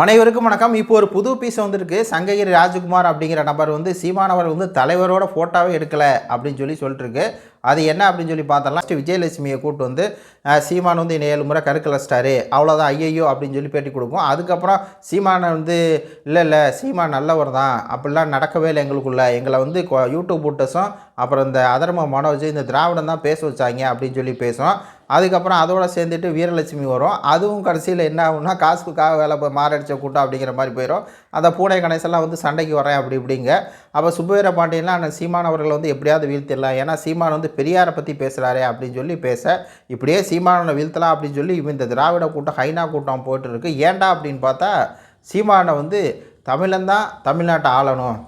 அனைவருக்கும் வணக்கம். இப்போ ஒரு புது பீஸ் வந்திருக்கு. சங்ககிரி ராஜகுமார் அப்படிங்கிற நபர் வந்து சீமானவர் வந்து தலைவரோட ஃபோட்டோவே எடுக்கலை அப்படின்னு சொல்லி சொல்லிட்டுருக்கு. அது என்ன அப்படின்னு சொல்லி பார்த்தோம்னா first விஜயலட்சுமியை கூட்டு வந்து சீமான் வந்து ஏழு முறை கருக்கலச்சிட்டாரு அவ்வளோதான் ஐயையோ அப்படின்னு சொல்லி பேட்டி கொடுக்கும். அதுக்கப்புறம் சீமானை வந்து இல்லை இல்லை சீமான் நல்லவர் தான். அப்படிலாம் நடக்கவே இல்லை எங்களுக்குள்ள. எங்களை வந்து யூடியூப் போட்டஸும் அப்புறம் இந்த அதர்ம மனோஜ் இந்த திராவிடம் தான் பேச வச்சாங்க அப்படின்னு சொல்லி பேசும். அதுக்கப்புறம் அதோட சேர்ந்துட்டு வீரலட்சுமி வரும். அதுவும் கடைசியில் என்ன ஆகும்னா காசுக்காக வேலை போய் மாரடிச்ச கூட்டம் அப்படிங்கிற மாதிரி போயிடும் அந்த பூனை கணேசெல்லாம் வந்து சண்டைக்கு வரேன் அப்படி இப்படிங்க. அப்போ சுப்பவீர பாண்டியன்லாம் அந்த சீமான் அவர்களை வந்து எப்படியாவது வீழ்த்திடலாம். ஏன்னா சீமான் வந்து பெரியாரை பற்றி பேசுகிறாரே அப்படின்னு சொல்லி பேச இப்படியே சீமானனை வீழ்த்தலாம் அப்படின்னு சொல்லி இவன் இந்த திராவிட கூட்டம் ஹைனா கூட்டம் போயிட்டு இருக்கு ஏன்டா அப்படின்னு பார்த்தா சீமானை வந்து தமிழன்தான் தமிழ்நாட்டை ஆளணும்.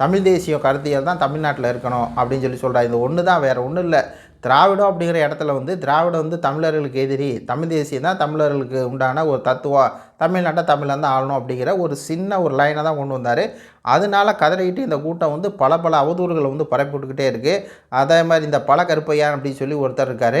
தமிழ் தேசிய கருத்தியல் தான் தமிழ்நாட்டில் இருக்கணும் அப்படின்னு சொல்லி சொல்கிறார் இது ஒன்று தான் வேறு ஒன்றும் இல்லை. திராவிடம் அப்படிங்கிற இடத்துல வந்து திராவிடம் வந்து தமிழர்களுக்கு எதிரி தமிழ் தேசியம் தான் தமிழர்களுக்கு உண்டான ஒரு தத்துவம் தமிழ்நாட்டை தமிழன் தான் ஆளணும் அப்படிங்கிற ஒரு சின்ன ஒரு லைனை தான் கொண்டு வந்தார். அதனால கதறிக்கிட்டு இந்த கூட்டம் வந்து பல பல அவதூறுகளை வந்து பரப்பிவிட்டுக்கிட்டே இருக்குது அதே மாதிரி இந்த பல கருப்பையான் அப்படின்னு சொல்லி ஒருத்தர் இருக்கார்.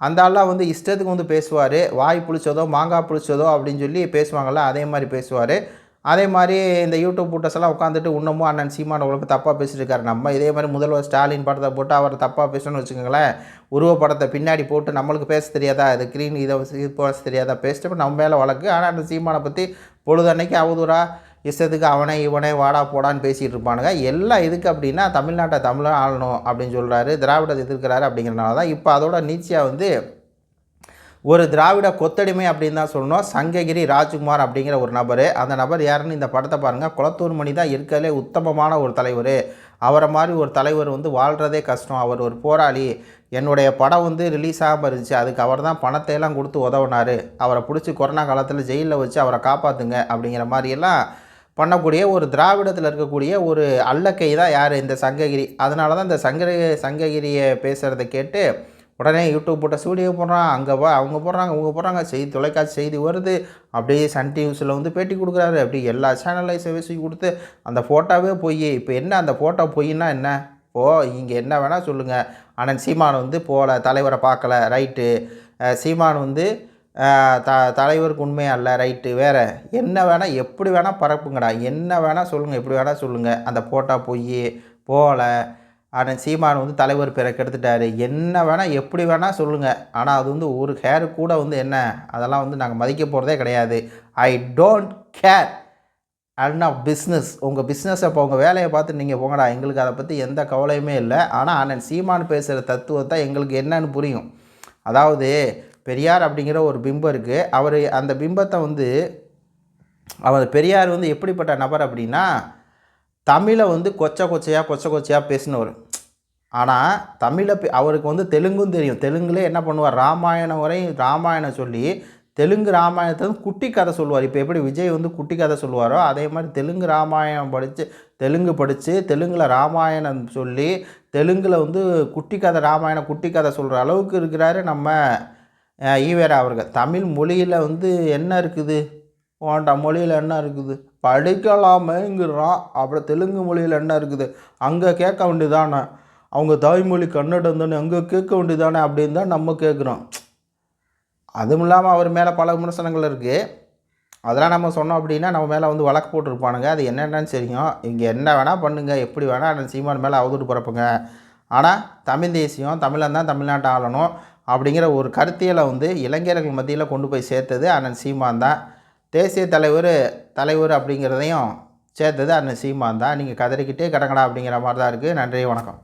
அந்த ஆளாக வந்து இஷ்டத்துக்கு வந்து பேசுவார். வாய் புளிச்சதோ மாங்காய் புளிச்சதோ அப்படின்னு சொல்லி பேசுவாங்கள்ல அதே மாதிரி பேசுவார். அதே மாதிரி இந்த யூடியூப் பூட்டஸ் எல்லாம் உட்காந்துட்டு இன்னமும் அண்ணன் சீமான உங்களுக்கு தப்பாக பேசிட்டு நம்ம இதே மாதிரி முதல்வர் ஸ்டாலின் படத்தை போட்டு அவர் தப்பாக பேசணும்னு வச்சுக்கோங்களேன் உருவப்படத்தை பின்னாடி போட்டு நம்மளுக்கு பேச தெரியாதா? இது க்ரீன் இதை இது பேச தெரியாதா? பேசிட்டு நம்ம மேலே வழக்கு. ஆனால் அந்த சீமானை பற்றி பொழுதன்னைக்கு அவதூறா இஷ்டத்துக்கு அவனே இவனே வாடா போடான்னு பேசிகிட்டு இருப்பானுங்க. எல்லாம் இதுக்கு அப்படின்னா தமிழ்நாட்டை தமிழன் ஆளணும் அப்படின்னு சொல்கிறாரு திராவிடத்தை எதிர்க்கிறாரு அப்படிங்கிறனால தான் இப்போ அதோட நீச்சியாக வந்து ஒரு திராவிட கொத்தடிமை அப்படின்னு தான் சொல்லணும். சங்ககிரி ராஜ்குமார் அப்படிங்கிற ஒரு நபர். அந்த நபர் யாருன்னு இந்த படத்தை பாருங்கள் குளத்தூர் மணி தான் இருக்கிறதுலே உத்தமமான ஒரு தலைவர். அவரை மாதிரி ஒரு தலைவர் வந்து வாழ்கிறதே கஷ்டம். அவர் ஒரு போராளி. என்னுடைய படம் வந்து ரிலீஸ் ஆகாமல் இருந்துச்சு. அதுக்கு அவர் தான் பணத்தை எல்லாம் கொடுத்து உதவினார். அவரை பிடிச்சி கொரோனா காலத்தில் ஜெயிலில் வச்சு அவரை காப்பாற்றுங்க அப்படிங்கிற மாதிரியெல்லாம் பண்ணக்கூடிய ஒரு திராவிடத்தில் இருக்கக்கூடிய ஒரு அல்லக்கை தான் யார்? இந்த சங்ககிரி. அதனால தான் இந்த சங்க சங்ககிரியை பேசுகிறத கேட்டு உடனே யூடியூப் போட்ட ஸ்டூடியோ போடுறான் அங்கே போ அவங்க போடுறாங்க அவங்க போடுறாங்க செய்தி தொலைக்காட்சி செய்தி வருது. அப்படியே சன் டிவிஸில் வந்து பேட்டி கொடுக்குறாரு. அப்படி எல்லா சேனல்லையும் செவிசி கொடுத்து அந்த ஃபோட்டோவே பொய் இப்போ என்ன அந்த ஃபோட்டோ பொய்னா என்ன? ஓ இங்கே என்ன வேணால் சொல்லுங்கள் ஆனால் சீமான் வந்து போகல தலைவரை பார்க்கல ரைட்டு சீமான் வந்து த தலைவருக்கு உண்மை அல்ல ரைட்டு வேறு என்ன வேணால் எப்படி வேணால் பரப்புங்கடா. என்ன வேணால் சொல்லுங்கள் எப்படி வேணால் சொல்லுங்கள் அந்த ஃபோட்டோ பொய் போகல ஆனால் சீமான் வந்து தலைவர் பேரை கெடுத்துட்டார். என்ன வேணால் எப்படி வேணால் சொல்லுங்கள் ஆனால் அது வந்து ஒரு ஹேரு கூட வந்து என்ன? அதெல்லாம் வந்து நாங்கள் மதிக்க போகிறதே கிடையாது. I don't care and of business உங்கள் பிஸ்னஸ் அப்போ உங்கள் வேலையை பார்த்து நீங்கள் போங்கடா. எங்களுக்கு அதை பற்றி எந்த கவலையுமே இல்லை. ஆனால் அண்ணன் சீமான் பேசுகிற தத்துவத்தை எங்களுக்கு என்னன்னு புரியும். அதாவது பெரியார் அப்படிங்கிற ஒரு பிம்பம் இருக்குது அவர் அந்த பிம்பத்தை வந்து அவர் பெரியார் வந்து எப்படிப்பட்ட நபர் அப்படின்னா தமிழை வந்து கொச்சை கொச்சையாக கொச்சை கொச்சையாக பேசினவர். ஆனால் தமிழை அவருக்கு வந்து தெலுங்கும் தெரியும். தெலுங்குலே என்ன பண்ணுவார்? ராமாயணம் வரையும் ராமாயணம் சொல்லி தெலுங்கு ராமாயணத்தை வந்து குட்டி கதை சொல்லுவார். இப்போ எப்படி விஜய் வந்து குட்டி கதை சொல்லுவாரோ அதே மாதிரி தெலுங்கு ராமாயணம் படித்து தெலுங்கு படித்து தெலுங்கில் ராமாயணம் சொல்லி தெலுங்கில் வந்து குட்டி கதை ராமாயணம் குட்டி கதை சொல்கிற அளவுக்கு இருக்கிறாரு நம்ம ஈவேரா அவர்கள். தமிழ் மொழியில் வந்து என்ன இருக்குது? ஓண்ட மொழியில் என்ன இருக்குது? படிக்கலாமேங்கிறான். அப்புறம் தெலுங்கு மொழியில் என்ன இருக்குது? அங்கே கேட்க வேண்டியதானே? அவங்க தாய்மொழி கன்னடம் தானே அங்கே கேட்க வேண்டியதானே அப்படின்னு தான் நம்ம கேட்குறோம். அதுவும் இல்லாமல் அவர் மேலே பல விமர்சனங்கள் இருக்குது அதெல்லாம் நம்ம சொன்னோம் அப்படின்னா நம்ம மேலே வந்து வழக்கு போட்டிருப்பானுங்க. அது என்னென்னு தெரியும். இங்கே என்ன வேணால் பண்ணுங்கள் எப்படி வேணால் சீமான் மேலே அவதூறு பிறப்புங்க ஆனால் தமிழ் தேசியம் தமிழன் தான் தமிழ்நாட்டை ஆளணும் அப்படிங்கிற ஒரு கருத்தியலை வந்து இளைஞர்கள் மத்தியில் கொண்டு போய் சேர்த்தது அண்ணன் சீமான் தான். தேசிய தலைவர் தலைவர் அப்படிங்கிறதையும் சேர்த்தது அண்ணன் சீமான் தான். நீங்கள் கதறிக்கிட்டே கிடங்கடா அப்படிங்கிற மாதிரி தான் இருக்குது நன்றி வணக்கம்.